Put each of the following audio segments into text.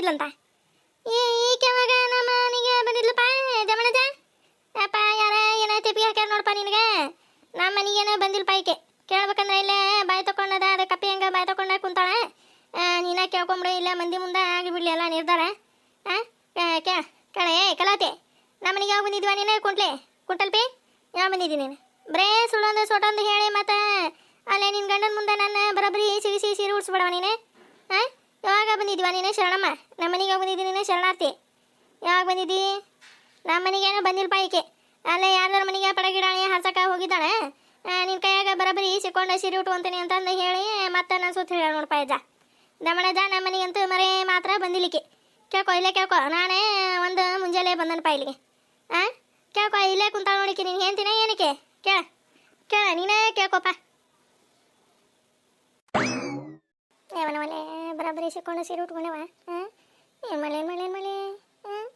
ಬಂದಿದ್ಲಂತ ಈ ಈಕೆ ಯಾವಾಗ ನಮ್ಮ ಮನೆಗೆ ಬಂದಿದ್ಲಪ್ಪ ಜಮಣಜ ಅಪ್ಪ, ಯಾರ, ಏನ ತೆಪ್ಪಿ ಹಾಕ್ಯಾರ ನೋಡಪ್ಪ ನಿನಗೆ. ನಮ್ಮ ಮನೆಗೇನ ಬಂದಿಲ್ಲಪ್ಪ ಈಕೆ. ಕೇಳ್ಬೇಕಂದ್ರೆ ಇಲ್ಲೇ ಬಾಯಿ ತಕೊಂಡದ ಅದ ಕಪ್ಪಿ ಹಂಗ ಬಾಯಿ ತಕೊಂಡ ಕುಂತಾಳೆ. ನೀನ ಕೇಳ್ಕೊಂಬಿಡು, ಇಲ್ಲ ಮಂದಿ ಮುಂದೆ ಆಗಿಬಿಡ್ಲಿ ಎಲ್ಲ ನಿರ್ಧಾರ. ಹಾಂ ಕೇಳ ಏ ಕಲಾತೆ ನಮ್ಮ ಮನೆಗೆ ಯಾವಾಗ ಬಂದಿದ್ವಾ ನೀನು, ಕುಂಟ್ಲೆ? ಕುಂಟಲ್ಪಿ ಯಾವ ಬಂದಿದ್ದೀನಿ ನೀನು? ಬರೇ, ಸುಳ್ಳೊಂದು ಸೊಟ್ಟೊಂದು ಹೇಳಿ ಮತ್ತೆ, ಅಲ್ಲೇ ನಿನ್ನ ಗಂಡನ ಮುಂದೆ ನನ್ನ ಬರೋಬ್ಬರಿ ಸಿಗಿಸಿ ಸೀರೆ ಉಡ್ಸ್ಬಿಡವ ನೀನು. ಹಾಂ ಯಾವಾಗ ಬಂದಿದ್ದೀವ ನೀನೇ ಶರಣಮ್ಮ? ನಮ್ಮ ಮನೆಗೆ ಬಂದಿದ್ದೀನಿ ನೀನು ಶರಣಾರ್ಥಿ? ಯಾವಾಗ ಬಂದಿದ್ದಿ? ನಮ್ಮ ಮನೆಗೇನೋ ಬಂದಿಲ್ಪ ಈಕೆ. ಅಲ್ಲೇ ಯಾರ್ದಾರ ಮನೆಗೆ ಪಡಗಿಡಾಣಿ ಹರ್ಸಕ ಹೋಗಿದ್ದಾಳೆ? ನಿನ್ನ ಕೈಯಾಗ ಬರಬರಿ, ಸಿಕ್ಕೊಂಡು ಸೀರೆ ಉಟ್ಕೊಂತೀನಿ ಅಂತಂದು ಹೇಳಿ ಮತ್ತೆ ನನ್ನ ಸುತ್ತ ಹೇಳ ನೋಡಪ್ಪ ಅಜ್ಜ. ದಮಣಜ ನಮ್ಮ ಮನೆಗಂತೂ ಮರೆ ಮಾತ್ರ ಬಂದಿಲ್ಲಿಕ್ಕೆ ಕೇಳ್ಕೊ, ಇಲ್ಲೇ ಕೇಳ್ಕೊ. ನಾನೇ ಒಂದು ಮುಂಜಾನೆ ಬಂದನಪ್ಪ ಇಲ್ಲಿಗೆ. ಹಾಂ ಕೇಳ್ಕೊ, ಇಲ್ಲೇ ಕುಂತಾಳ ನೋಡಿಕೆ ನೀನು. ಹೇಳ್ತೀನ ಏನಕ್ಕೆ? ಕೇಳ. ಕೇಳ, ನೀನೇ ಕೇಳ್ಕೊಪ್ಪ. ಯಾವನ ಮಲೆ ಬರೋಬ್ಬರಿ ಸಿಕ್ಕೊಂಡು ಸೀರೆ ಉಟ್ಕೊಂಡವ ಹಾಂ ಏನು ಮಳೆ ಏನು ಮಳೆ ಏನು ಮಳೆ ಹಾಂ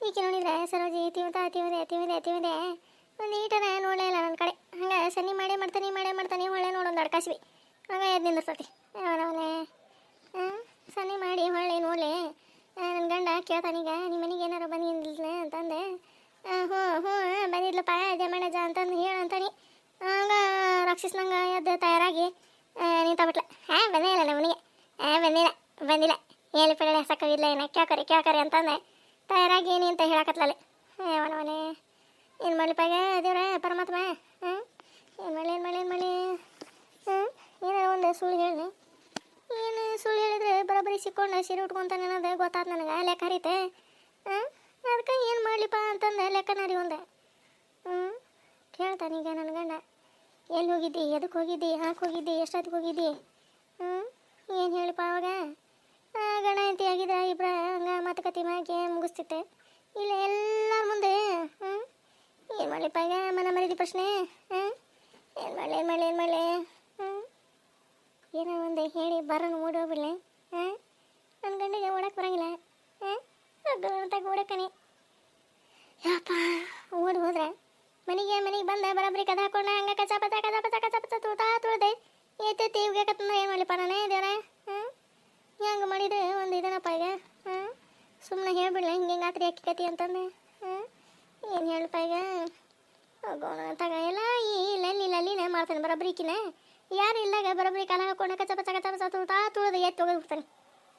ಈಕೆ ನೋಡಿದ್ರೆ ಸರೋಜಿ ತಿವದ ತಿವದೆ ತಿವದೆ ತಿವದೆ ಒಂದು ಈಟನ ನೋಡಲೇ ಇಲ್ಲ ನನ್ನ ಕಡೆ. ಹಂಗೆ ಸನ್ನಿ ಮಾಡೇ ಮಾಡ್ತಾನೆ ಮಾಡೇ ಮಾಡ್ತಾನೆ ಒಳ್ಳೆ ನೋಡೊಂದು ಅಡ್ಕಾಸ್ವಿ. ಹಂಗೆ ಎದ್ದು ನಿಂದಿರ್ತತಿ. ಯಾವನವನೇ ಹಾಂ ಸನ್ನಿ ಮಾಡಿ ಹೊಳ್ಳಿ ನೋಡಲೆ. ನನ್ನ ಗಂಡ ಕೇಳ್ತಾನೀಗ ನಿಮ್ಮ ಮನೆಗೆ ಏನಾರು ಬಂದಿಲ್ಲ ಅಂತಂದೆ. ಹ್ಞೂ ಹ್ಞೂ ಬಂದಿದ್ಲಪ್ಪ ಜಮಣಜ ಅಂತಂದು ಹೇಳಂತಾನೆ ಹಂಗೆ ರಾಕ್ಷಸ್ನಂಗೆ ಎದ್ದು ತಯಾರಾಗಿ ನಿಂತ ಬಿಟ್ಲ ಹಾಂ, ಬಂದೇ ಇಲ್ಲ ನಮ್ಮನಿಗೆ ಬಂದಿಲ್ಲ ಬಂದಿಲ್ಲ. ಎಲ್ಲಿ ಪಡೆ ಸಕ್ಕವಿಲ್ಲ ಏನ? ಕೇಳ್ಕರಿ ಕೇಳ್ಕರಿ ಅಂತಂದೆ. ತಯಾರಾಗಿ ಏನಿ ಅಂತ ಹೇಳಕತ್ಲಲ್ಲಿ. ಅವನವನೇ ಏನು ಮಾಡ್ಲಿಪ್ಪಾಗ ದೇವ್ರ, ಪರಮಾತ್ಮ. ಹಾಂ? ಏನು ಮಾಡಲಿ ಏನು ಮಾಡಲಿ ಏನು ಮಾಡಲಿ? ಹಾಂ? ಏನಾರ ಒಂದು ಸುಳ್ಳು ಹೇಳಿ. ಏನು ಸುಳ್ಳು ಹೇಳಿದ್ರೆ ಬರೋಬ್ಬರಿ ಸಿಕ್ಕೊಂಡು ಸೀರೆ ಉಟ್ಕೊಂತಾನೆ ಅನ್ನೋದು ಗೊತ್ತಾದ ನನಗೆ, ಲೆಕ್ಕ ಹರಿತೆ. ಹಾಂ? ಅದಕ್ಕೆ ಏನು ಮಾಡ್ಲಿಪ್ಪ ಅಂತಂದೆ ಲೆಕ್ಕನಾರಿ ಒಂದೆ. ಹ್ಞೂ ಕೇಳ್ತಾನೀಗ ನನ್ನ ಗಂಡ. ಎಲ್ಲಿ ಹೋಗಿದ್ದಿ? ಎದಕ್ಕೆ ಹೋಗಿದ್ದಿ? ಹಾಕಿ ಹೋಗಿದ್ದಿ? ಎಷ್ಟೊತ್ತಿಗೆ ಹೋಗಿದ್ದಿ? ಹ್ಞೂ ಏನು ಹೇಳಿಪ್ಪ ಅವಾಗ? ಆ, ಗಂಡ ಹೆಂಡತಿ ಆಗಿದ ಇಬ್ಬರ ಹಂಗೆ ಮಾತುಕತೆ ಮಾಡಿ ಮುಗಿಸ್ತಿತ್ತೆ ಇಲ್ಲ ಎಲ್ಲರ ಮುಂದೆ ಹ್ಞೂ ಏನು ಮಾಡಲಿಪ್ಪ ಈಗ ಮನ ಮರಿದಿ ಪ್ರಶ್ನೆ ಹ್ಞೂ ಏನು ಮಾಡಲಿ ಏನು ಮಾಡಲಿ ಏನು ಮಾಡಲಿ ಹ್ಞೂ ಏನೋ ಒಂದು ಹೇಳಿ ಬರೋನು ಓಡಿ ಹೋಗ್ಬಿಡ್ಲೆ ಹಾಂ ನನ್ನ ಗಂಡಿಗೆ ಓಡಕ್ಕೆ ಬರಂಗಿಲ್ಲ ಹಾಂ ಓಡಕ್ಕನೆ ಯಪ್ಪ ಓಡಿ ಹೋದ್ರೆ ಮನೆಗೆ ಮನೆಗೆ ಬಂದ ಬರೋಬ್ಬರಿ ಕದ ಹಾಕೊಂಡ ಹಂಗೆ ಕಚ ಪಚ ಕದ ಪಚ ಕಚ ಪಚ ತುಳ್ತಾ ತುಳ್ದೆ. ಎತ್ತೈತಿ ಇವ್ಗೆ ಕತ್ತಂದ್ರೆ ಏನು ಮಾಡಲಿಪ್ಪ ನಾನೇ ದೇವ್ರ ಹಾಂ ಹೆಂಗೆ ಮಾಡಿದ್ರೆ ಒಂದು ಇದನಪ್ಪ ಈಗ ಹಾಂ ಸುಮ್ಮನೆ ಹೇಳ್ಬಿಡ್ಲ ಹಿಂಗೆ ಹಿಂಗೆ ಆತ್ರಿ ಅಕ್ಕಿ ಕತಿ ಅಂತಂದೆ ಹಾಂ ಏನು ಹೇಳಪ್ಪ ಈಗ ಹೋಗೋಣ ತಗ ಎಲ್ಲ ಈ ಲಲ್ಲಿ ಲಲ್ಲಿನೇ ಮಾಡ್ತಾನೆ ಬರೋಬ್ಬರಿ ಈಕಿನ ಯಾರು ಇಲ್ಲಾಗ ಬರೋಬ್ಬರಿ ಕಾಲ ಹಾಕೊಂಡು ಕಚ ಪಚ ಕಚ ಪಚ ತುಳ್ತಾ ತುಳ್ದು ಎತ್ತು ಹೋಗಿ ಬಿಡ್ತಾನೆ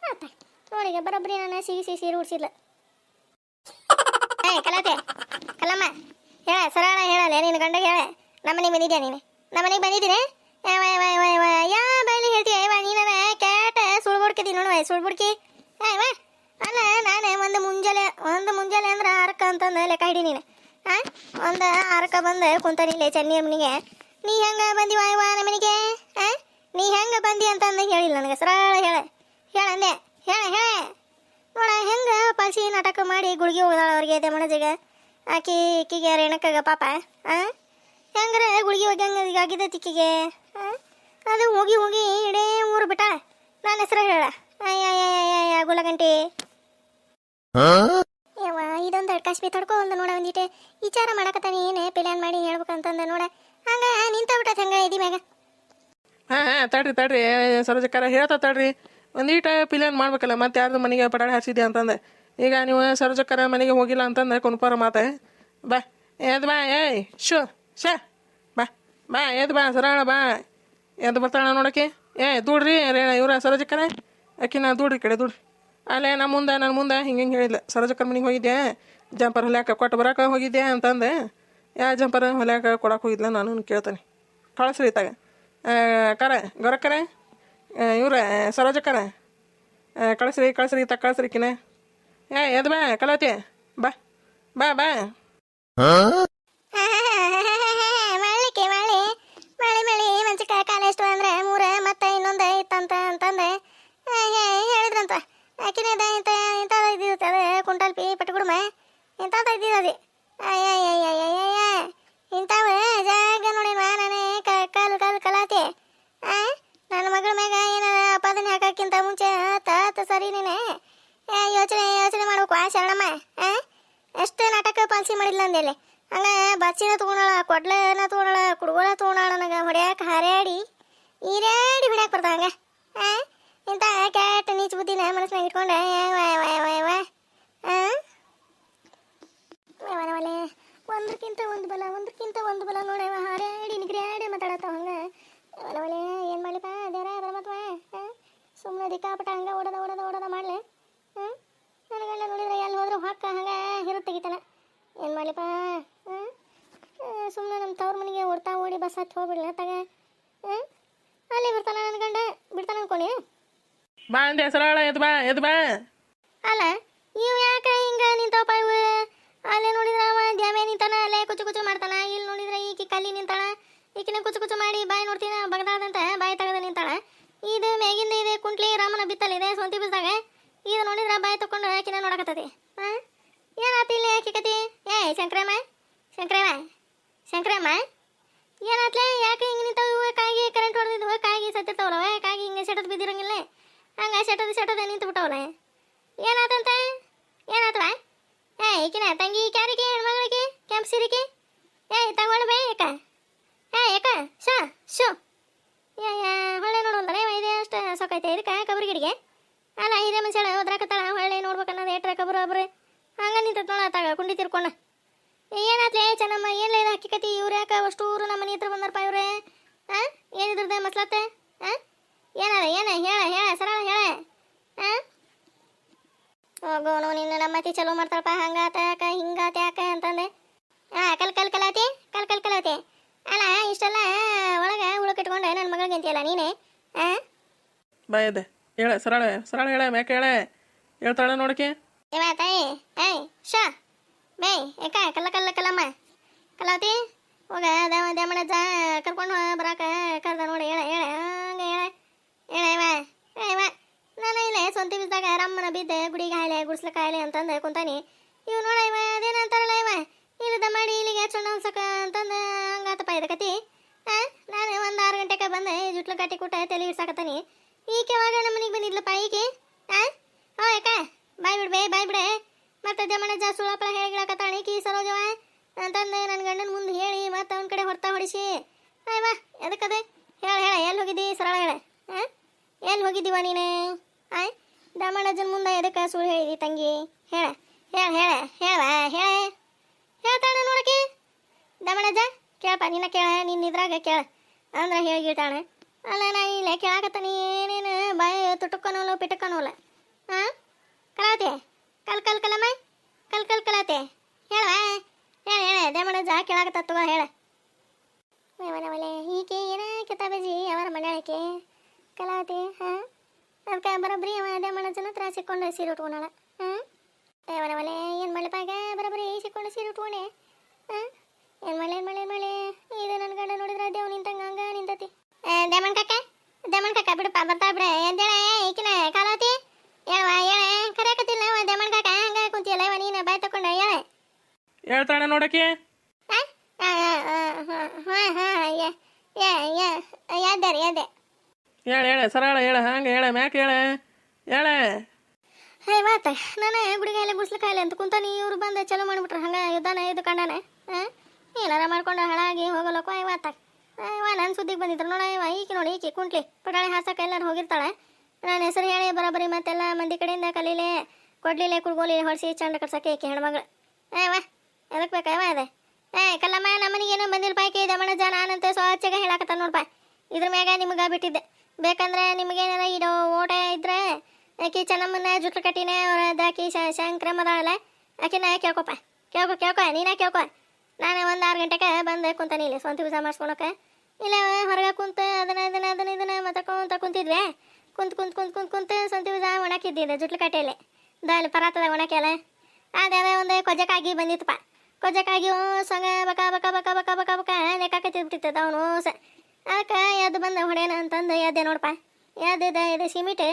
ಆತ ನೋಡಿಗ ಬರೋಬ್ಬರಿ ನಾನು ಸಿಗಿ ಸಿಗಿ ಸೀರೆ ಉಡ್ಸಿಲ್ಲ ಏ ಕಲಾತೆ ಕಲಮ್ಮ ಹೇಳ ಸರಳ ಹೇಳಲ್ಲ ನಿನ್ನ ಗಂಡ ಹೇಳ ನಮ್ಮನೆಗೆ ಬಂದಿದ್ಯಾ ನೀನು ನಮ್ಮನೆಗೆ ಬಂದಿದ್ದೀನಿ ಯಾ ಬೈಲಿ ಹೇಳ್ತೀಯ? ಯವ್ವ ನೀನ ಕ್ಯಾಟ ಸುಳ್ಬುಡ್ಕಿದಿ ನೋಡುವ ಸುಳ್ಬುಡ್ಕಿ. ಏವ ಅಲ್ಲ, ನಾನು ಒಂದು ಮುಂಜಾನೆ ಒಂದು ಮುಂಜಾನೆ ಅಂದ್ರೆ ಆರಕ್ಕ ಅಂತಂದು ಲೆಕ್ಕ ಹಿಡಿ ಹಾಂ ಒಂದು ಆರಕ್ಕ ಬಂದು ಕುಂತಾನಿಲ್ಲ ಚೆನ್ನೀರ ಮನೆಗೆ ನೀ ಹೆಂಗೆ ಬಂದಿವ ಯವ್ವ ನಮ್ಮ ಮನೆಗೆ ಹಾಂ ನೀ ಹೆಂಗೆ ಬಂದಿ ಅಂತಂದು ಹೇಳಿಲ್ಲ ನನಗೆ, ಸರಳ ಹೇಳ. ಹೇಳಂದೆ ಹೇಳ ಹೇಳ. ನೋಡ, ಹೆಂಗೆ ಪಲ್ಸಿ ನಾಟಕ ಮಾಡಿ ಗುಳಿಗೆ ಹೋದಾಳ ಅವ್ರಿಗೆ ದೇಮಣಜಿಗೆ ಆಕಿ, ಈಕಿಗೆ ರೇಣಕ್ಕಾಗ ಪಾಪ, ಆ? ಹೆಂಗ್ರೆ ಗುಳಿಗೆ ಹೋಗಿ ಹಂಗೆ ಈಗ ಆಗಿದೆ ತಿಕ್ಕಿಗೆ? ಅದು ಹೋಗಿ ಹೋಗಿ ಇಡೇ ಊರು ಬಿಟ್ಟ ನನ್ನ ಹೆಸರು ಹೇಳ. ಅಯ್ಯ ಗುಲಗಂಟಿ. ಯವ್ವ, ಇದೊಂದು ಅಡ್ಕಾಶ್ ತಡ್ಕೊ ಒಂದು ನೋಡ ಒಂದಿಟ್ಟೆ ವಿಚಾರ ಮಾಡಕತ್ತಾನೆ, ಏನೇ ಪ್ಲಾನ್ ಮಾಡಿ ಹೇಳ್ಬೇಕಂತಂದ ನೋಡ. ಹಂಗ ನಿಂತ ಬಿಟ್ಟ ಹಂಗ ಇದಿ ಮ್ಯಾಗ? ಹಾಂ ತಡ್ರಿ ತಡ್ರಿ. ಸರೋಜಕ್ಕಾರ ಹೇಳ್ತಾ ತಡ್ರಿ. ಒಂದೀಟ ಪಿಲಿಯನ್ ಮಾಡ್ಬೇಕಲ್ಲ, ಮತ್ತೆ ಯಾರ್ದು ಮನೆಗೆ ಪಟಾಡಿ ಹಾಸಿದೆ ಅಂತಂದೆ. ಈಗ ನೀವು ಸರೋಜಕ್ಕರ ಮನೆಗೆ ಹೋಗಿಲ್ಲ ಅಂತಂದ್ರೆ ಕೊನ್ಪಾರ ಮಾತೆ. ಬಾ. ಎದ್ ಬಾ, ಏಯ್, ಶೋ, ಶಾ. ಬಾ, ಎದ್ದು ಎದ್ ಬಾ, ಸರಳ ಬಾ. ಎದ್ದು ಬರ್ತಾಳ ನೋಡೋಕೆ ಏ, ದೂಡ್ರಿ ರೇ ಇವ್ರ ಸರೋಜಕ್ಕನ? ಅಕ್ಕಿ ನಾ ದೂಡ್ರಿ ಕಡೆ, ದೂಡ್ರಿ. ಅಲ್ಲೇ ನಮ್ಮ ಮುಂದೆ ನನ್ನ ಮುಂದೆ, ಹಿಂಗೆ ಹಿಂಗೆ ಹೇಳಿಲ್ಲ ಸರೋಜಕ್ಕನ ಮನೆಗೆ ಹೋಗಿದ್ದೆ ಜಂಪರ್ ಹೊಲ್ಯಾಕ ಕೊಟ್ಟು ಬರಕ್ಕೆ ಹೋಗಿದ್ದೆ ಅಂತಂದೆ. ಯಾ ಜಂಪರ್ ಹೊಲ್ಯಾಕ ಕೊಡಕ್ಕೆ ಹೋಗಿದ್ಲ ನಾನು ಕೇಳ್ತಾನೆ. ಕಳಿಸ್ರಿ ಇತ್ತಾಗ. ಕರೆ, ಗೊರಕ್ಕರೆ? ಇವ್ರ ಸರೋಜಕ್ಕರ ಕಳಿಸ್ರಿ ಕಳಿಸ್ರಿ ಇತ್ತ ಕಳಿಸ್ರಿ ಕಿನ ಏ ಎದ್ ಬಾ, ಕಲತಿ. ಬಾ ಬಾ ಬಾ ಮಳ್ಳಿಕೆ ಮಳ್ಳಿ ಮಳಿ ಮಳಿ ಮಂಚಕ ಕಾಲ ಎಷ್ಟು ಅಂದ್ರೆ ಮೂರ ಮತ್ತೆ ಇನ್ನೊಂದು ಇತ್ತಂತ ಅಂತಂದೆ ಆ, ಹೇ- ಹೇಳಿದ್ರಂತ ಆಕಿನೇದ ಇಂತ ಇಂಥದ್ದು ಇದ್ದಿದ್ದು ಅದೇ ಕುಂಟಲ್ ಪಿ ಪಟ್ಗುಡುಮ ಇಂಥದ್ದು ಇದ್ದಿದ್ದು ಅದೇ ಅಯ್ಯಯ್ಯಯ್ಯಯ್ಯಯ್ಯ ಇಂಥವ ಜಾಗ ನೋಡಿ ನಾನೇ ಕಾಲು ಕಾಲು ಕಲಾತಿ ಆ ನನ್ನ ಮಗಳ ಮ್ಯಾಗ ಏನಾರ ಅಪಾದನೆ ಹಾಕಕ್ಕಿಂತ ಮುಂಚೆ ತಾತ ಸರಿ ನೀನೆ ಯೋಚನೆ ಯೋಚನೆ ಮಾಡ್ಬೇಕು ಆ ಶರಣಮ್ಮ ಎಷ್ಟು ನಾಟಕ ಪಾಲ್ಸಿ ಮಾಡಿಲ್ಲ ಅಂದೇಲೆ ಹಂಗ ಬಚ್ಚಿನ ತಗೊಂಡಾಳ, ಕೊಡ್ಲನ ತಗೊಂಡಾಳ ಕುಡ್ಗೋಳ ತಗೊಂಡಾಳ ನನಗೆ ಹೊಡ್ಯಾಕ ಹಾರ್ಯಾಡಿ, ಈರ್ಯಾಡಿ ಹೊಡ್ಯಾಕ ಬರ್ತಾವ ಹಂಗ ಇಂಥ ಕ್ಯಾಟ್ ನೀಚ್ ಬುದ್ಧಿನ ಮನಸ್ಸಿನಾಗ ಇಟ್ಕೊಂಡೆ ಒಂದ್ರಕ್ಕಿಂತ ಒಂದು ಬಲ, ಒಂದ್ರಕ್ಕಿಂತ ಒಂದು ಬಲ ನೋಡವ ಹಾರಾಡಿ ನಿಗ್ರಾಡಿ ಮಾತಾಡತ್ತಾವ ಹಂಗ. ಅವನವಲೆ ಏನು ಮಾಡ್ಲಿಪ್ಪ, ದೇವರ ಪರಮಾತ್ಮ ಹಾಂ ಸುಮ್ಮನೆ ದಿಕ್ಕಾಪಟ ಹಂಗ ಓಡದ ಓಡದ ಓಡದ ಮಾಡ್ಲೆ ಹಾಂ ನನಗೆಲ್ಲ ಹೋದ್ರೆ ಹೊಕ್ಕ ಹಂಗೆ ಹಿರು ತೆಗಿತಾನ. ಏನು ಮಾಡಲಿಪ್ಪ? ಸುಮ್ಮನೆ ನಮ್ಮ ತವ್ರ ಮನೆಗೆ ಓಡ್ತಾ ಓಡಿ ಬಸ್ ಹತ್ತಿ ಹೋಗ್ಬಿಡ್ಲ ತಗ ಅಲ್ಲಿ ಬರ್ತಾನ ನನ್ನ ಗಂಡ ಬಿಡ್ತಾನ ಅನ್ಕೊಳ್ಳಿ ಬಾ ಅಂದೆ ಸರಳ ಎದ್ ಬಾ ಎದ್ ಬಾ. ಅಲ್ಲ ಇವ್ ಯಾಕೆ ಹಿಂಗ ನಿಂತವಪ್ಪ ಇವು ಅಲ್ಲೇ ನೋಡಿದ್ರ ಅವ ದ್ಯಾಮೆ ನಿಂತಾನ ಅಲ್ಲೇ ಕುಚು ಕುಚು ಮಾಡ್ತಾನ ಇಲ್ಲಿ ನೋಡಿದ್ರೆ ಈಕಿ ಕಲ್ಲಿ ನಿಂತಾಳ ಈಕಿನ ಕುಚು ಕುಚು ಮಾಡಿ ಬಾಯಿ ನೋಡ್ತೀನಿ ಬಗದಾದಂತ ಬಾಯಿ ತಗದ ನಿಂತಾಳ. ಇದು ಮ್ಯಾಗಿಂದ ಇದೆ ಕುಂಟ್ಲಿ ರಾಮನ ಬಿತ್ತಲೆ ಇದೆ ಸೊಂತಿ ಬಿಸ್ದಾಗ. ಇದು ನೋಡಿದ್ರೆ ಬಾಯಿ ತಕೊಂಡು ಆಕಿನ ನೋಡಕತ್ತದೆ. ಹಾಂ ಏನಾತ ಇಲ್ಲಿ ಯಾಕೆ ಕತಿ? ಏ ಶಂಕ್ರಮ್ಮ ಶಂಕ್ರಮ್ಮ ಶಂಕ್ರಮ್ಮ ಏನಾತ್ಲೆ? ಯಾಕೆ ಹಿಂಗೆ ನಿಂತಾವ? ಕಾಯಿ ಕರೆಂಟ್ ಹೊಡೆದಿದ್ವು. ಕಾಯಿ ಸತ್ತಿರ್ತಾವಲ್ಲ ಕಾಯಿ ಹಿಂಗೆ ಸೆಟದ್ ಬಿದ್ದಿರಂಗಿಲ್ಲ? ಹಂಗೆ ಸೆಟದ್ ಸೆಟದ ನಿಂತು ಬಿಟ್ಟವಲ್ಲ ಏನಾತಂತ? ಏನಾತವ? ಏ ಈಕಿನ ತಂಗಿ ಕ್ಯಾರಿಗೆ ಹೆಣ್ಮಗಳಿಗೆ? ಕೆಂಪು ಸಿರಿಕೆ ಏ ತಗೊಳ್ಳ ಬೇ ಏಕ. ಏ ಏಕ, ಶಾ, ಶೋ. ಏ ಹೊಳೆ ನೋಡೋಲ್ಲ ಇದೆ ಅಷ್ಟು ಸೊಕ್ಕೈತೆ. ಇದಕ್ಕೆ ಕಬರಿ ಗಿಡಿಗೆ. ಅಲ್ಲ ಹಿರಿಯ ಮನುಷ್ಯಳ ಹೋದ್ರಾಕತ್ತಾಳ ಹೊಳ್ಳೆ ನೋಡ್ಬೇಕನ್ನೋದು ಏಟ್ರ ಬ್ರ ಒಬ್ರು. ಹಂಗ ನಿಂತ ನೋಡತ್ತಾಗ ಕುಂಡಿ ತಿರ್ಕೊಂಡ. ಏನಾತ್ಲೆ ಚೆನ್ನಮ್ಮ, ಏನ್ಲ ಇದು ಹಕ್ಕಿಕತಿ ಇವ್ರು ಯಾಕೆ ಅಷ್ಟು ಊರು ನಮ್ಮ ಮನೆ ಹತ್ರ ಬಂದಾರಪ್ಪ ಇವ್ರೆ? ಹಾಂ ಏನಿದ್ರದ ಮಸ್ಲತ್ತೆ? ಹಾಂ ಏನದ ಏನ? ಹೇಳ ಹೇಳ, ಸರಳ ಹೇಳ. ಹಾಂ ಹೋಗೋನು ನಿನ್ನ ನಮ್ಮತಿ ಚಲೋ ಮಾಡ್ತಾರಪ್ಪ ಹಂಗಾತ ಯಾಕ ಹಿಂಗಾತ ಯಾಕ ಅಂತಂದೆ. ಹಾ ಕಲ್ ಕಲ್, ಕಲಾತಿ, ಕಲ್ ಕಲ್, ಕಲಾತಿ. ಅಲ್ಲ, ಇಷ್ಟೆಲ್ಲ ಒಳಗೆ ಉಳಕಿಟ್ಕೊಂಡೆ ನನ್ನ ಮಗಳಿಗೆ ಅಂತೀಯಲ್ಲ ನೀನೆ? ಹಾ ಬಾ ಎದ್ದೆ ಹೇಳ, ಸರಳ ಸರಳ ಹೇಳ, ಮ್ಯಾಕೆ ಹೇಳ. ಹೇಳ್ತಾಳೆ ನೋಡಕ್ಕೆ. ಇವ ತಾಯಿ, ಏಯ್, ಶಾ ಬೇ ಏಕ, ಕಲ್ಲ ಕಲ್ಲ, ಕಲ್ಲಮ್ಮ. ಕಲಾವತಿ, ಹೋಗ ದಮ ಜಾ, ಕರ್ಕೊಂಡು ಬರಾಕ, ಕರ್ದ ನೋಡಿ, ಹೇಳ ಹೇಳ, ಹಂಗ ಹೇಳ. ಹೇಳ ಇವ ಇವ ನಾನು ಇಲ್ಲೇ ಸ್ವಂತ ಬಿದ್ದಾಗ ರಮ್ಮನ ಬಿದ್ದೆ, ಗುಡಿ ಹಾಯ್ಲೆ ಗುಡ್ಸ್ಲ ಕಾಯ್ಲೆ ಅಂತಂದು ಕುಂತಾನಿ. ಇವ್ ನೋಡ ಇವ ಅದೇನಂತಾರಲ್ಲ ಇವ ಇಲ್ಲದ ಮಾಡಿ ಇಲ್ಲಿಗೆ ಚಣ್ಣ ಅನ್ಸಕ ಅಂತಂದು ಹಂಗಾತಪ್ಪ ಇದು ನಾನು ಒಂದು ಆರು ಗಂಟೆಗೆ ಬಂದೆ ಜುಟ್ಲು ಕಟ್ಟಿ ಕುಟ್ಟ ತಲೆ ಇಡ್ಸಾಕತ್ತಾನಿ ಈಕೆ ಯಾವಾಗ ನಮ್ಮ ಮನೆಗೆ ಬಂದಿದ್ಲಪ್ಪ ಈಕೆ ಆ? ಹೋ, ಯಾಕ? ಬಾಯ್ ಬಿಡ್ಬೇ ಬಾಯ್ ಬಿಡೆ ಮತ್ತೆ ಸುಳ್ಳಪ್ಪ ಹೇಳಿ ಹೇಳಿಗಳಕತ್ತಾಳ ಈಕಿ ಸರೋಜವ? ಅಂತಂದು ನನ್ನ ಗಂಡನ ಮುಂದೆ ಹೇಳಿ, ಮತ್ತೆ ಅವನ ಕಡೆ ಹೊರತಾ ಹೊಡಿಸಿ. ಅಯ್ಯವ ಎದಕ್ಕದೆ ಹೇಳ ಹೇಳ, ಎಲ್ಲಿ ಹೋಗಿದ್ದಿ? ಸರಳ ಹೇಳ. ಹಾಂ ಎಲ್ಲಿ ಹೋಗಿದ್ದೀವ ನೀನು? ಆಯ್ ದಾಮಣ್ಣಜ್ಜನ ಮುಂದೆ ಎದಕ್ಕೆ ಸುಳ್ಳು ಹೇಳಿದಿ ತಂಗಿ? ಹೇಳ ಹೇಳ ಹೇಳ, ಹೇಳವಾ, ಹೇಳ. ಹೇಳ್ತಾಳ ನೋಡಕ್ಕೆ? ದಾಮಣ್ಣಜ್ಜ ಕೇಳಪ್ಪ, ನಿನ್ನ ಕೇಳ, ನಿನ್ನ ಇದ್ರಾಗ ಕೇಳ. ಅಂದ್ರೆ ಹೇಳಿ ಅಲ್ಲ, ನಾ ಇಲ್ಲೇ ಕೇಳಾಕತ್ತಾನಿ, ಏನೇನು ಬಾಯಿ ತುಟುಕ್ಕನೋಲ್ಲ ಪಿಟಕ್ಕನೋಲ್ಲ ಹಾಂ ಕಲಾತೆ ಕಲ್ ಕಲ್ ಕಲಮ್ಮ ಕಲ್ ಕಲ್ ಕಲಾತೆ ಹೇಳವ ಹೇಳ ಹೇಳ ಮಾಡೋ ಜ ತಗೋ, ಹೇಳ. ಅವನವಲೆ ಹೀಗೆ ಏನ ಕಿತಾಬಜಿ ಅವರ ಮಂಡಳಕ್ಕೆ ಕಲಾತೆ ಹಾಂ ಅದಕ್ಕೆ ಬರೋಬ್ಬರಿ ಅವ, ಅದೇ ದಮಣಜ್ಜನ ಹತ್ರ ಸಿಕ್ಕೊಂಡು ಸೀರೆ ಉಟ್ಕೊಂಡಾಳ. ಹಾಂ ಅವನವಲೆ ಏನು ಮಾಡಲಪ್ಪ ಈಗ ಬರೋಬ್ಬರಿ ಸಿಕ್ಕೊಂಡು ಸೀರೆ ಉಟ್ಕೊಂಡೆ? ಹಾಂ ಏನು ಮಳೆ ಏನು ಮಳೆ ಮಳೆ, ಇದು ನನ್ನ ಗಂಡ ನೋಡಿದ್ರೆ ದೇವ್ ನಿಂತಂಗೆ, ಹಂಗ ನಿಂತತಿ. ದಮನ್ ಕಕ್ಕ ದಮನ್ ಕಕ್ಕ ಬಿಡಪ್ಪ ಬರ್ತಾ ಬಿಡ ಎಂದೇಳ ಈಕಿನ ಕಾಲತಿ ಹೇಳವ ಹೇಳ ಕರೆಯಕತ್ತಿಲ್ಲ ಅವ ದಮನ್ ಕಕ್ಕ ಹಂಗ ಕುಂತಿಯಲ್ಲ ಇವ ನೀನು ಬಾಯ್ ತಕೊಂಡ ಹೇಳ. ಹೇಳ್ತಾಳೆ ನೋಡಕ್ಕೆ? ಯಾವ್ದಾರಿ ಯಾವ್ದೆ ಹೇಳ ಹೇಳ ಸರಳ ಹೇಳ ಹಂಗ ಹೇಳ ಮ್ಯಾಕ್ ಹೇಳ ಹೇಳ. ಹೇ ಮಾತ ನಾನು ಗುಡಿಗಾಯಲೆ ಗುಡ್ಸ್ಲಕಾಯಲೆ ಅಂತ ಕುಂತಾನಿ ಇವ್ರು ಬಂದು ಚಲೋ ಮಾಡ್ಬಿಟ್ರೆ ಹಂಗ ಯುದ್ಧನ ಇದು ಕಂಡಾನೆ ಹಾಂ ಏನಾರ ಮಾಡ್ಕೊಂಡು ಹಾಳಾಗಿ ಹೋಗಲಕ್ಕ ಇವತ್ತ ಇವ ನನ್ನ ಸುದ್ದಿಗೆ ಬಂದಿದ್ರು ನೋಡ ಈಕಿ ನೋಡಿ, ಈಕಿ ಕುಂಟ್ಲಿ. ಪಟಾಳೆ ಹಾಸಕ್ಕೆ ಎಲ್ಲರೂ ಹೋಗಿರ್ತಾಳೆ. ನಾನು ಹೆಸರು ಹೇಳಿ ಬರೋಬ್ಬರಿ ಮತ್ತೆಲ್ಲ ಮಂದಿ ಕಡೆಯಿಂದ ಕಲೀಲೆ, ಕೊಡ್ಲಿಲೆ ಕುಡ್ಗೋಲಿ ಹೊಡ್ಸಿ ಚಂಡ ಕಟ್ಸಕ್ಕೆ ಈಕಿ ಹೆಣ್ಮಗಳು. ಏ ವಾ ಎದಕ್ಕೆ ಬೇಕಾ ಅದೇ? ಏ, ಕಲ್ಲಮ್ಮ, ನಮ್ಮನಿಗೇನು ಬಂದಿಲ್ಲ ದಮಣ ಜನ ನಾನಂತೆ ಸ್ವಚ್ಛಗೆ ಹೇಳಾಕತ್ತ ನೋಡ್ಪ ಇದ್ರ ಮ್ಯಾಗ ನಿಮ್ಗೆ ಬಿಟ್ಟಿದ್ದೆ. ಬೇಕಂದ್ರೆ ನಿಮಗೇನಾರ ಇಡೋ ಓಟ ಇದ್ರೆ, ಆಕಿ ಚೆನ್ನಮ್ಮನ ಜುಟ್ಲು ಕಟ್ಟಿನೇ ಅವ್ರ ಅದಾಕಿ ಶಂಕ್ರಮದಾಳಲ್ಲ ಆಕಿನ ಕೇಳ್ಕೊಪ್ಪ ಕೇಳ್ಕೊ ಕೇಳ್ಕೊ, ನೀನೇ ಕೇಳ್ಕೊ. ನಾನು ಒಂದು ಆರು ಗಂಟೆಗೆ ಬಂದು ಕುಂತಾನೆ ಇಲ್ಲಿ ಸ್ವಂತ ಪೂಜೆ ಮಾಡಿಸ್ಕೊಳಕ್ಕೆ. ಇಲ್ಲ ಹೊರಗೆ ಕುಂತ ಅದನ್ನ ಅದನ್ನ ಅದನ್ನ, ಇದನ್ನ ಮಾತಾಡ್ಕೊಂತ ಕುಂತಿದ್ವಿ. ಕುಂತ್, ಕುಂತ ಕುಂತ ಕುಂತ ಕುಂತ ಸ್ವಂತ ಪೂಜೆ ಜುಟ್ಲು ಕಟ್ಟೆಯಲ್ಲಿ ದಲ್ಲಿ ಪರಾತದ ಒಣಕೆಲ್ಲ ಅದೇ ಒಂದು ಕೊಜ್ಜಕ್ಕಾಗಿ ಬಂದಿತ್ತಪ್ಪ. ಕೊಜ್ಜಕ್ಕಾಗಿ ಸಂಗ, ಬಕ ಬಕ ಬಕ ಬಕ ಬಕ ಬಕ ಲೆಕ್ಕಾಕತ್ತಿದ್ಬಿಟ್ಟಿತ್ತದ ಅವನು ಸ. ಅದಕ್ಕೆ ಎದ್ದು ಬಂದ ಹೊಡೆಯನ ಅಂತಂದು ಎದ್ದೆ ನೋಡಪ್ಪ. ಎದ್ದಿದ್ದ ಇದು ಸಿಮಿಟ್.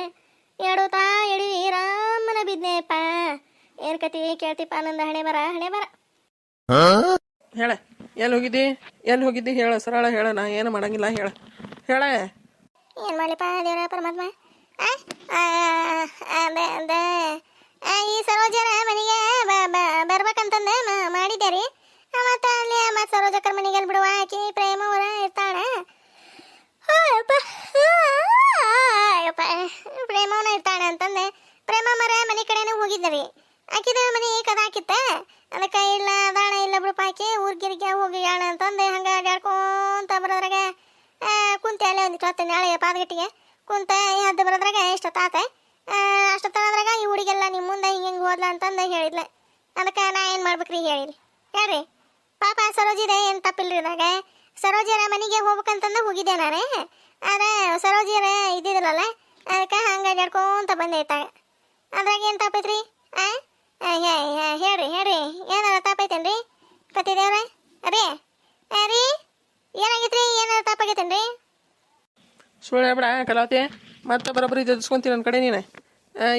ತಾ ಎಡಿ ರಾಮನ ಬಿದ್ನೆಪ್ಪ ಏನ್ ಕತಿ ಕೇಳ್ತಿಪ್ಪ ನಂದ ಹಣೆ ಬರ ಹಣೆ ಬರ ಹೇಳ. ಎಲ್ಲಿ ಹೋಗಿದ್ದಿ? ಎಲ್ಲಿ ಹೋಗಿದ್ದಿ ಹೇಳ. ಸರಳ ಹೇಳ. ನಾ ಏನು ಮಾಡಂಗಿಲ್ಲ ಹೇಳ. ಹೇಳ. ಏನು ಮಾಡ್ಲಿಪ್ಪ ದೇವರ ಪರಮಾತ್ಮ? ಈ ಸರೋಜನ ಮನೆಗೆ ಬ- ಬ- ಬರ್ಬೇಕಂತಂದೆ ಮ- ಮಾಡಿದ್ದೆ ರೀ ಮತ್ತೆ ಅಲ್ಲಿ ಮತ್ತೆ ಸರೋಜಕ್ಕರ ಮನೆಗೆ ಬಿಡುವ ಆಕಿ ಪ್ರೇಮ ಅವರ ಇರ್ತಾಳೆ ಆ, ಯಪ್ಪ. ಆ, ಯಪ್ಪ. ಆಕಿದ ಮನೆ ಕದ ಹಾಕಿತ್ತ ಅದಕ್ಕೆ ಇಲ್ಲ ಅದಾಣ ಇಲ್ಲ ಬಿಡಪ್ಪ ಆಕಿ ಊರ್ಗಿರಿಗೆ ಹೋಗಿ ಯಾಣ ಅಂತಂದು ಹಂಗೆ ಅಡ್ಯಾಡ್ಕೊಂತ ಬರೋದ್ರಾಗ ಆ, ಕುಂತೆ ಅಲ್ಲೇ ಒಂದಿಟ್ಟು ಹೊತ್ತು ನಾಳೆ ಪಾದಗಟ್ಟಿಗೆ ಕುಂತ ಹದ್ದು ಬರೋದ್ರಾಗ ಇಷ್ಟೊತ್ತಾತ ಅಷ್ಟೊತ್ತಾದ್ರಾಗ ಈ ಹುಡುಗೆಲ್ಲ ನಿಮ್ಮ ಮುಂದೆ ಹಿಂಗೆ ಹಿಂಗೆ ಹೋದ್ಲ ಅಂತಂದು ಹೇಳಿದ್ಲೆ. ಅದಕ್ಕೆ ನಾ ಏನು ಮಾಡ್ಬೇಕ್ರಿ ಹೇಳಿರಿ ಹೇಳ್ರಿ. ಪಾಪ ಸರೋಜಿದೆ ಏನು ತಪ್ಪಿಲ್ರಿ ನನಗೆ ಸರೋಜಿಯರ ಮನೆಗೆ ಹೋಗ್ಬೇಕಂತಂದು ಹೋಗಿದ್ದೆ ನಾನು. ಆದರೆ ಸರೋಜಿಯರ ಇದ್ದಿದ್ರಲ್ಲ ಅದಕ್ಕೆ ಹಂಗೆ ನಡ್ಕೊಂತ ಬಂದೆ ಇತ್ತಾಗ. ಅದ್ರಾಗ ಏನು ತಪ್ಪೈತ್ರಿ ಹೇಳ್ರಿ ಹೇಳ್ರಿ. ಏನಾರ ತಪ್ಪೈತೇನ್ರಿ ಕತ್ತಿದೇವ್ರೆ ಅದೇ. ರೀ? ಏನಾಗೈತ್ರಿ? ಏನಾರ ತಪ್ಪಾಗೈತೇನ್ರಿ? ಸುಳ್ಳು ಹೇಳ್ಬೇಡ, ಕಲಾವತಿ. ಮತ್ತೆ ಬರೋಬ್ಬರಿ ಜಜ್ಸ್ಕೊಂತೀನಿ ನನ್ನ ಕಡೆ ನೀನು.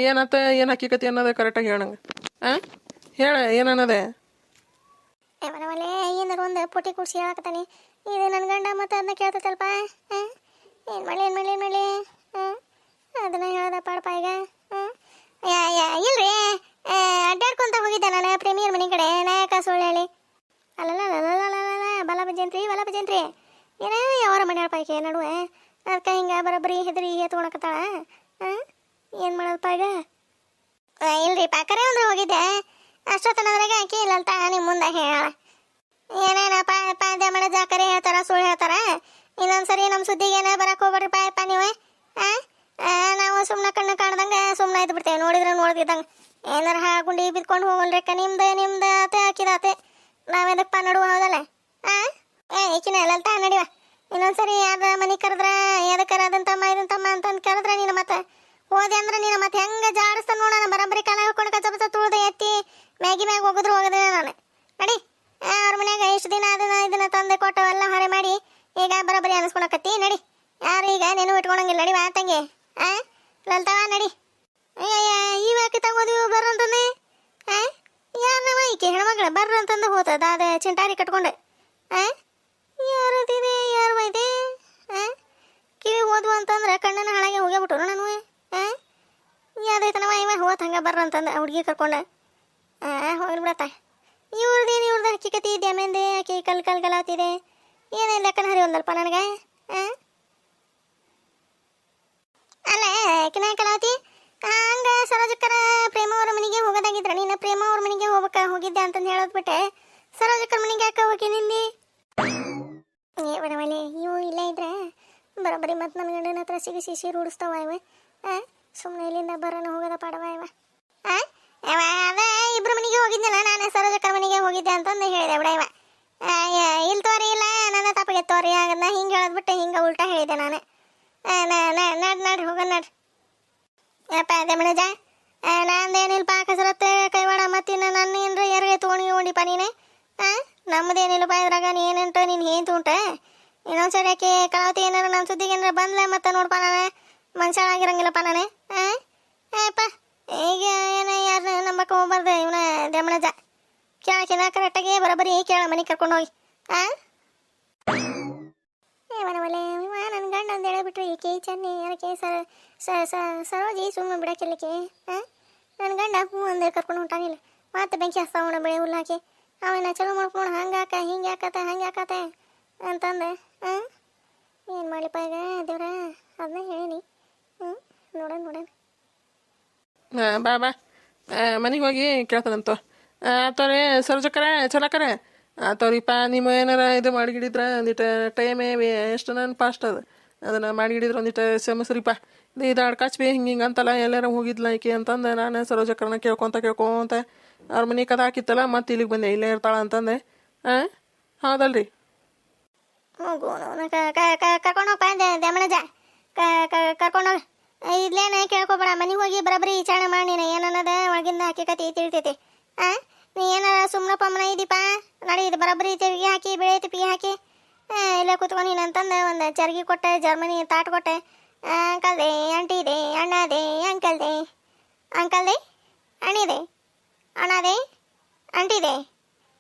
ಏನಾತ, ಏನು ಹಕ್ಕಿಕತಿ ಅನ್ನೋದು ಕರೆಕ್ಟಾಗಿ ಹೇಳಂಗೆ ಹಾಂ ಹೇಳ ಏನನ್ನದೆ ಮನೆ ಏನಾರು ಒಂದು ಪುಟಿ ಕೂಡಿಸಿ ಹೇಳಕತ್ತಾನೆ. ಇದು ನನ್ನ ಗಂಡ ಮತ್ತೆ ಅದನ್ನ ಕೇಳ್ತೈತಲ್ಪ? ಏನು ಮಾಡಲಿ ಏನು ಮಾಡಲಿ ಏನು ಮಾಡಲಿ? ಅದನ್ನ ಹೇಳ್ದ ಪಾಡಪ್ಪ ಈಗ. ಇಲ್ರಿ. ಅಡ್ಡಾಡ್ಕೊಂತ ಹೋಗಿದ್ದೆ ನಾನು ಪ್ರೇಮಿಯರ್ ಮನೆ ಕಡೆ. ನಾಯಕ ಸುಳ್ಳು ಹೇಳಿ? ಅಲ್ಲಲ್ಲ ಬಲ ಬಜೆಂತ್ರಿ ಬಲ ಬಜೆಂತ್ರಿ ಏನ ಯಾವಾರ ಮನೆ ಪಾಯ್ಕೆ ನಡುವೆ? ಅದಕ್ಕೆ ಹಿಂಗೆ ಬರೋಬ್ಬರಿ ಹೆದರಿ ಎತ್ಕೊಳಕತ್ತಾಳ ಹಾಂ ಏನು ಮಾಡೋದಪ್ಪ ಈಗ? ಇಲ್ರಿ, ಪಾಕರೇ ಅಂದ್ರೆ ಹೋಗಿದ್ದೆ. ಅಷ್ಟೊತ್ತನದ್ರಾಗ ಇಲ್ಲ ಅಂತ ನಿಮ್ಮ ಮುಂದೆ ಹೇಳ ಏನೇನಪ್ಪ ಪಾದ್ಯ ಮಾಡೋ ಜಾಕರೆ ಹೇಳ್ತಾರ, ಸುಳ್ಳು ಹೇಳ್ತಾರ? ಇನ್ನೊಂದ್ಸರಿ ನಮ್ಮ ಸುದ್ದಿಗೆ ಏನ ಬರಕ್ ಹೋಗ್ಬೇಡ್ರಿ ಪಾಯಪ್ಪ ನೀವು. ನಾವು ಸುಮ್ಮನೆ ಕಣ್ಣು ಕಾಣ್ದಂಗೆ ಸುಮ್ಮನೆ ಇದ್ದು ಬಿಡ್ತೇವೆ ನೋಡಿದ್ರೆ ನೋಡ್ದಿದ್ದಂಗೆ ಏನಾರ ಹಾಗುಂಡಿ ಬಿದ್ಕೊಂಡು ಹೋಗಲ್ರಿಕ್ಕ ನಿಮ್ದು ನಿಮ್ದು ಆತೆ ಹಾಕಿದಾತೆ ನಾವೆದಕ್ಕೆ ಪಾ ನಡುವ ಹೌದಲ್ಲ? ಆ? ಏ, ಈಕಿನ ಇಲ್ಲಂತ ನಡಿವ. ಇನ್ನೊಂದ್ಸರಿ ಯಾರ ಮನೆ ಕರೆದ್ರ ಎದಕ್ಕರ ಅದಂತಮ್ಮ ಇದಂತಮ್ಮ ಅಂತಂದು ಕರೆದ್ರ ನೀನು ಮತ್ತೆ? ಹೋದೆ ಅಂದ್ರೆ ನೀನು ಮತ್ತೆ ಹೆಂಗ ಜಾಡಿಸ್ತಾನ ನೋಡೋಣ ಬರೋಬ್ಬರಿ ಕಾಲ ಹಾಕೊಂಡು ಕಚ್ಚ ಬಚ್ಚ ತುಳ್ದು ಎತ್ತಿ ಮ್ಯಾಗಿ ಮ್ಯಾಗ ಹೋಗಿದ್ರು ಹೋಗದೆ ನಾನು. ನಡಿ. ಅವ್ರ ಮನ್ಯಾಗ ಎಷ್ಟು ದಿನ ಅದನ್ನ ಇದನ್ನ ತಂದೆ ಕೊಟ್ಟು ಎಲ್ಲ ಹೊರೆ ಮಾಡಿ ಈಗ ಬರೋಬ್ಬರಿ ಅನಿಸ್ಕೊಳಕತ್ತಿ ನಡಿ. ಯಾರು ಈಗ ನೆನವು ಇಟ್ಕೊಳಂಗಿಲ್ಲ ನಡಿ ಮಾತಂಗೆ ಆ ಲಲ್ತವ ನಡಿ. ಅಯ್ಯಯ್ಯ ಇವಾಕೆ ತಗೋದು ಬರ್ರಂತಂದೆ ಆ ಯಾರವ ಈಕೆ ಹೆಣ್ಮಗಳ? ಬರ್ರಂತಂದು ಹೋತದ. ಅದ ಚಿಂಟಾರಿ ಕಟ್ಕೊಂಡು. ಆ ಯಾರದಿದೆ ಯಾರು ಬೈದೆ ಆ, ಕಿವಿ ಓದು ಅಂತಂದ್ರೆ ಕಣ್ಣನ ಹಾಳಾಗೆ ಹೋಗ್ಯಾಬಿಟ್ರು ನಾನು ಆ ಯಾವ್ದೈತನವ ಇವ ಹೋತ್ ಹಂಗೆ ಬರ್ರ ಅಂತಂದು ಹುಡುಗಿ ಕರ್ಕೊಂಡು. ಆ, ಹೋಗ್ಲಿ ಬಿಡತ್ತ. ಇವ್ರದ್ದೇನು ಇವ್ರದ್ದು ಹಕ್ಕಿಕತಿ ದ್ಯಾಮೆಂದೆ ಆಕೆ ಕಲ್ ಕಲ್ ಕಲಾತಿದೆ ಏನೇನು ಲೆಕ್ಕನ ಹರಿ ಒಂದಲ್ಪ ನನಗೆ, ಆ? ಅಲ್ಲ ಯಾಕೆ ಕಲಾತಿ ಹಂಗೆ ಸರೋಜಕ್ಕರ ಪ್ರೇಮ ಅವ್ರ ಮನೆಗೆ ಹೋಗೋದಾಗಿದ್ರೆ ನೀನು ಪ್ರೇಮ ಅವ್ರ ಮನೆಗೆ ಹೋಗ್ಬೇಕ ಹೋಗಿದ್ದೆ ಅಂತಂದು ಹೇಳೋದು ಬಿಟ್ಟೆ. ಸರೋಜಕ್ಕರ ಮನೆಗೆ ಯಾಕೆ ಹೋಗಿ ನಿಂದಿ? ಏ ಬಡವಲೆ ಇವು ಇಲ್ಲ ಇದ್ರೆ? ಬರೋಬ್ಬರಿ ಮತ್ತೆ ನನ್ನ ಗಂಡನ ಹತ್ರ ಸಿಗಿ ಸಿಸಿ ರೂಢಿಸ್ತಾವ ಇವ. ಸುಮ್ಮನೆ ಇಲ್ಲಿಂದ ಬರೋಣ, ಹೋಗೋದ ಪಾಡವ ಇವ? ಅದ ಇಬ್ರು ಮನೆಗೆ ಹೋಗಿದ್ನಲ್ಲ, ನಾನು ಸರೋಜಕ್ಕರ ಮನೆಗೆ ಹೋಗಿದ್ದೆ ಅಂತಂದು ಹೇಳಿದೆ ಬಿಡ ಇವ. ಇಲ್ಲಿ ತೋರಿ, ಇಲ್ಲ, ನನ್ನ ತಪ್ಪಿಗೆ ತೋರಿ ಆಗದ ಹಿಂಗೆ ಹೇಳದ್ಬಿಟ್ಟು ಹಿಂಗೆ ಉಲ್ಟಾ ಹೇಳಿದೆ ನಾನು. ನಡ್ ನಡ್ರಿ ಹೋಗೋಣ ನಡ್ರಿ ಯಪ್ಪ, ಅದೇ ಮಣಜ ನಂದೇನಿಲ್ಪ ಕಸರತ್ತೆ, ಕೈವಾಡ, ಮತ್ತಿನ್ನ ನನ್ನ ಏನ್ರ ಯಾರಿಗೆ ತೊಗೊಂಡು ಉಂಡಿಪ್ಪ ನೀನೆ? ಆ, ನಮ್ಮದೇನಿಲ್ಲಪ್ಪ ಇದ್ರಾಗ ನೀ ಏನುಂಟು ನೀನು ಏನು ತುಂಟ ಇನ್ನೊಂದ್ಸರಿ ಯಾಕೆ ಕಳವತಿ ಏನಾರ ನನ್ನ ಸುದ್ದಿಗೆ ಏನಾರ ಬಂದ್ಲೆ ಮತ್ತೆ ನೋಡಪ್ಪ ನಾನು? ಮನುಷ್ಯನಾಗಿರಂಗಿಲ್ಲಪ್ಪ ನಾನು. ಅಪ್ಪ ಈಗ ಏನ ಯಾರು ನಂಬಕ್ಕೆ ಹೋಗ್ಬಾರ್ದು, ಇವನ ದಮಣಜ ಕೇಳಕಿನ ಕರೆಕ್ಟಾಗಿ ಬರೋಬ್ಬರಿ ಕೇಳ ಮನೆ ಕರ್ಕೊಂಡು ಹೋಗಿ. ಆ? ಇವ ನನ್ನ ಗಂಡ ಅಂತ ಹೇಳಿಬಿಟ್ರು ಈಕೆ ಚೆನ್ನಿ ಅದಕ್ಕೆ ಸರ ಸರೋಜಿ ಸುಮ್ಮನೆ ಬಿಡಕ್ಕಿಲ್ಲಕ್ಕೆ ಹಾಂ ನನ್ನ ಗಂಡ ಹ್ಞೂ ಅಂದ್ರೆ ಕರ್ಕೊಂಡು ಹೊಂಟಾನಿಲ್ಲ ಮತ್ತೆ ಬೆಂಕಿ ಹಸ್ತಾವಣ ಬೆಳೆ ಹುಲ್ಲಾಕಿ ಅವನ ಚಲೋ ಮಾಡ್ಕೊಂಡು ಹಂಗೆ ಹಾಕ, ಹಿಂಗೆ ಹಾಕತ್ತೆ, ಹಂಗೆ ಹಾಕತ್ತೆ ಅಂತಂದೆ. ಹಾಂ ಏನು ಮಾಡಲಿಪ್ಪ ಈಗ ದೇವ್ರ? ಅದನ್ನ ಹೇಳೀನಿ. ಹ್ಞೂ ನೋಡೋಣ ನೋಡೋಣ. ಹಾಂ ಬಾ ಬಾ. ಮನೆಗೆ ಹೋಗಿ ಕೇಳ್ತದಂತ. ಆತವ್ರೆ ಸರ್ಜಕರ ಚಲಕರ. ಆತವ್ರಿಪ್ಪ ನಿಮ್ಮ ಏನಾರ ಇದು ಮಾಡಿಗಿಡಿದ್ರ ಒಂದಿಟ್ಟು ಟೈಮೇ ಎಷ್ಟು ನಾನು ಫಾಸ್ಟ್ ಅದು. ಅದನ್ನು ಮಾಡಿಗಿಡಿದ್ರೆ ಒಂದಿಟ್ಟು ಕ್ಷಮಿಸ್ರಿಪ್ಪ ಇದು ಇದು ಅಡ್ಕಾಚ್ಬಿ ಹಿಂಗೆ ಹಿಂಗೆ ಅಂತಲ್ಲ ಎಲ್ಲಾರ ಹೋಗಿದ್ಲ ಈಕೆ ಅಂತಂದು ನಾನು ಸರೋಜಕ್ಕರನ್ನ ಕೇಳ್ಕೊತ ಕೇಳ್ಕೊಂತ ಅವ್ರ ಮನೆ ಕದ ಹಾಕಿತ್ತಲ್ಲ ಮತ್ತೆ ಇಲ್ಲಿಗೆ ಬಂದೆ ಇಲ್ಲೇ ಇರ್ತಾಳ ಅಂತಂದೆ. ಹಾಂ ಹೌದಲ್ರಿ? ಹೋಗೋಣ ಕರ್ಕೊಂಡೋಗಪ್ಪ ದಮಣಜ ಕರ್ಕೊಂಡೋಗ ಇಲ್ಲೇನ ಕೇಳ್ಕೊಬೇಡ ಮನೆಗೆ ಹೋಗಿ ಬರಬರಿ ವಿಚಾರಣೆ ಮಾಡಿ ನೀನು. ಏನನ್ನದ ಒಳಗಿಂದ ಹಾಕಿಕತಿ ತಿಳಿತೈತಿ. ಆ, ನೀ ಏನಾರ ಸುಮ್ಮನೆ ಪಮ್ಮನ ಇದೀಪ. ನಡಿ, ಇದು ಬರಬರಿ ತಿರುಗಿ ಹಾಕಿ, ಬೆಳೆ ತಿಪ್ಪಿ ಹಾಕಿ. ಹಾಂ ಇಲ್ಲೇ ಕೂತ್ಕೊಂಡು ಅಂತಂದು ಒಂದು ಚರ್ಗಿ ಕೊಟ್ಟೆ, ಜರ್ಮನಿ ತಾಟ್ ಕೊಟ್ಟೆ. ಅಂಕಲ್ದೆ ದೇ ಅಣ್ಣದೆ ಅಂಕಲ್ದೆ ಅಂಕಲ್ದೆ ದೇ ಅಣ್ಣದೆ ಅಂಟಿದೆ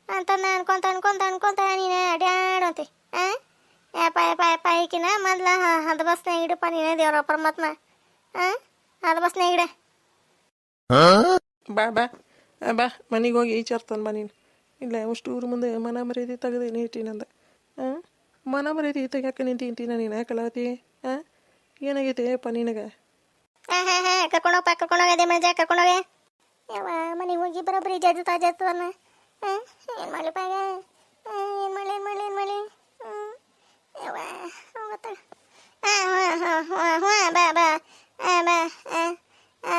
ಅಂತಂದು ಅನ್ಕೊಂತ ಅನ್ಕೊಂತ ಅನ್ಕೊಂತ ನೀನು ಅಡ್ಯಾಡಂತಿ. ಆ? ಯಪ್ಪ ಯಪ್ಪ ಯಪ್ಪ ಈಕಿನ ಮೊದ್ಲ ಹದ ಬಸ್ನಾಗ ಇಡಪ್ಪ ನೀನೇ ದೇವ್ರ ಪರಮಾತ್ಮ. ಆ ಹದ ಬಸ್ನಾಗ ಇಡ. ಬಾ ಬಾ ಬಾ ಮನೆಗೆ ಹೋಗಿ ಈಚಾರ್ತಾನೆ ಬಾ ನೀನು. ಇಲ್ಲ ಅಷ್ಟು ಊರು ಮುಂದೆ ಮನ ಮರ್ಯಾದೆ ತೆಗೆದು ನಿಂತೀನಂದ ಹಾಂ ಮನ ಮರ್ಯಾದೆ ತೆಗ್ಯಾಕೆ ನಿಂತಿಂತೀನ ನೀನು ಕಲಾವತಿ? ಹಾಂ ಏನಾಗೈತೆ ಅಪ್ಪ ನಿನಗೆ? ಹಾಂ ಹಾಂ ಹಾ ಕರ್ಕೊಂಡೋಗಪ್ಪ ಕರ್ಕೊಂಡೋಗ ಅದೇ ಮಜಾ ಕರ್ಕೊಂಡೋಗೆ ಯಾವ ಮನೆಗೆ ಹೋಗಿ ಬರೋಬ್ಬರಿ ಜಜ್ತಾ ಜಜ್ತದನ್ನ ಹಾಂ ಏನು ಮಾಡ್ಲಿಪ್ಪ ಏನು ಮಾಡಲಿ ಏನು ಮಾಡಲಿ ಏನು ಮಾಡಲಿ? ಹ್ಞೂ ಯಾವ ಹೋಗತ್ತ ಹಾಂ ಹಾಂ ಹಾಂ ಹಾಂ ಹಾಂ ಬಾ ಬಾ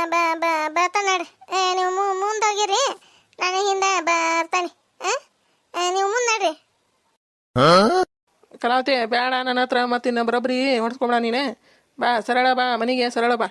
ಬಾ ಬಾ ಬಾ ಏ ನೀವು ಮು ಮುಂದೋಗಿರಿ ನಾನು ಹಿಂದೆ ಬರ್ತಾನೆ ಹಾಂ ನೀವು ಮುಂದೆ ನಡ್ರಿ ಕಲಾವತಿ, ಬೇಡ ನನ್ನ ಹತ್ರ ಮತ್ತೆ ಇನ್ನ ಬರೋಬ್ಬರಿ ಹೊಡ್ಸ್ಕೊಬೇಡ ನೀನೆ. ಬಾ, ಸರಳ ಬಾ, ಮನೆಗೆ, ಸರಳ ಬಾ.